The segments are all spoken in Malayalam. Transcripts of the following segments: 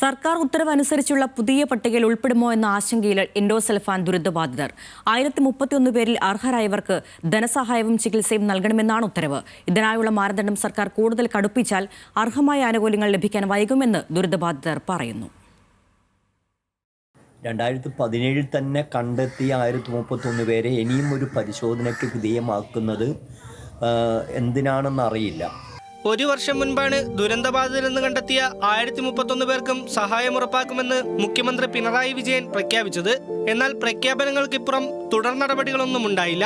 സർക്കാർ ഉത്തരവ് അനുസരിച്ചുള്ള പുതിയ പട്ടികയിൽ ഉൾപ്പെടുമോ എന്ന ആശങ്കയിൽ എൻഡോസൽഫാൻ ദുരിതബാധിതർ. ആയിരത്തി മുപ്പത്തിയൊന്ന് പേരിൽ അർഹരായവർക്ക് ധനസഹായവും ചികിത്സയും നൽകണമെന്നാണ് ഉത്തരവ്. ഇതിനായുള്ള മാനദണ്ഡം സർക്കാർ കൂടുതൽ കടുപ്പിച്ചാൽ അർഹമായ ആനുകൂല്യങ്ങൾ ലഭിക്കാൻ വൈകുമെന്ന് ദുരിതബാധിതർ പറയുന്നു. രണ്ടായിരത്തി പതിനേഴിൽ തന്നെ കണ്ടെത്തിയ ആയിരത്തി മുപ്പത്തൊന്ന് പേരെ ഇനിയും ഒരു പരിശോധനയ്ക്ക് വിധേയമാക്കുന്നത് എന്തിനാണെന്നറിയില്ല ഒരു വർഷം മുൻപാണ് ദുരന്തബാധിതരെന്ന് കണ്ടെത്തിയ ആയിരത്തി മുപ്പത്തൊന്ന് പേർക്കും സഹായം ഉറപ്പാക്കുമെന്ന് മുഖ്യമന്ത്രി പിണറായി വിജയൻ പ്രഖ്യാപിച്ചത്. എന്നാൽ പ്രഖ്യാപനങ്ങൾക്കിപ്പുറം തുടർ നടപടികളൊന്നും ഉണ്ടായില്ല.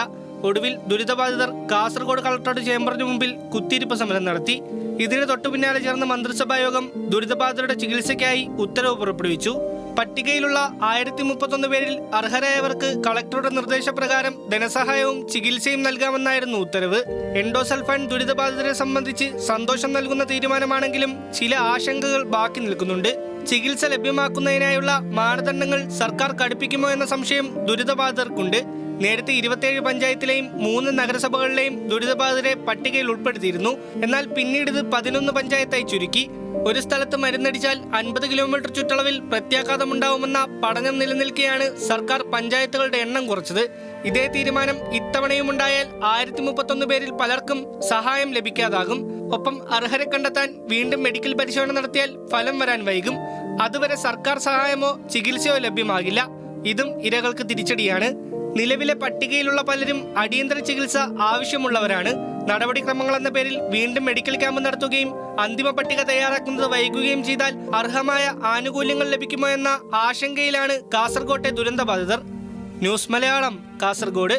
ഒടുവിൽ ദുരിതബാധിതർ കാസർഗോഡ് കളക്ടറേറ്റ് ചേംബറിന് മുമ്പിൽ കുത്തിയിരിപ്പ് സമരം നടത്തി. ഇതിന് തൊട്ടുപിന്നാലെ ചേർന്ന മന്ത്രിസഭാ യോഗം ദുരിതബാധിതരുടെ ചികിത്സയ്ക്കായി ഉത്തരവ് പുറപ്പെടുവിച്ചു. പട്ടികയിലുള്ള ആയിരത്തി മുപ്പത്തൊന്ന് പേരിൽ അർഹരായവർക്ക് കളക്ടറുടെ നിർദ്ദേശപ്രകാരം ധനസഹായവും ചികിത്സയും നൽകാമെന്നായിരുന്നു ഉത്തരവ്. എൻഡോസൾഫാൻ ദുരിതബാധിതരെ സംബന്ധിച്ച് സന്തോഷം നൽകുന്ന തീരുമാനമാണെങ്കിലും ചില ആശങ്കകൾ ബാക്കി നിൽക്കുന്നുണ്ട്. ചികിത്സ ലഭ്യമാക്കുന്നതിനായുള്ള മാനദണ്ഡങ്ങൾ സർക്കാർ കടുപ്പിക്കുമോ എന്ന സംശയം ദുരിതബാധിതർക്കുണ്ട്. നേരത്തെ ഇരുപത്തിയേഴ് പഞ്ചായത്തിലെയും മൂന്ന് നഗരസഭകളിലെയും ദുരിതബാധിതരെ പട്ടികയിൽ ഉൾപ്പെടുത്തിയിരുന്നു. എന്നാൽ പിന്നീട് ഇത് പതിനൊന്ന് പഞ്ചായത്തായി ചുരുക്കി. ഒരു സ്ഥലത്ത് മരുന്നടിച്ചാൽ അൻപത് കിലോമീറ്റർ ചുറ്റളവിൽ പ്രത്യാഘാതമുണ്ടാവുമെന്ന പഠനം നിലനിൽക്കെയാണ് സർക്കാർ പഞ്ചായത്തുകളുടെ എണ്ണം കുറച്ചത്. ഇതേ തീരുമാനം ഇത്തവണയും ഉണ്ടായാൽ ആയിരത്തി മുപ്പത്തൊന്ന് പേരിൽ പലർക്കും സഹായം ലഭിക്കാതാകും. ഒപ്പം അർഹരെ കണ്ടെത്താൻ വീണ്ടും മെഡിക്കൽ പരിശോധന നടത്തിയാൽ ഫലം വരാൻ വൈകും. അതുവരെ സർക്കാർ സഹായമോ ചികിത്സയോ ലഭ്യമാകില്ല. ഇതും ഇരകൾക്ക് തിരിച്ചടിയാണ്. നിലവിലെ പട്ടികയിലുള്ള പലരും അടിയന്തര ചികിത്സ ആവശ്യമുള്ളവരാണ്. നടപടിക്രമങ്ങൾ എന്ന പേരിൽ വീണ്ടും മെഡിക്കൽ ക്യാമ്പ് നടത്തുകയും അന്തിമ പട്ടിക തയ്യാറാക്കുന്നത് വൈകുകയും ചെയ്താൽ അർഹമായ ആനുകൂല്യങ്ങൾ ലഭിക്കുമോ എന്ന ആശങ്കയിലാണ് കാസർകോട്ടെ ദുരന്തബാധിതർ. ന്യൂസ് മലയാളം കാസർഗോഡ്.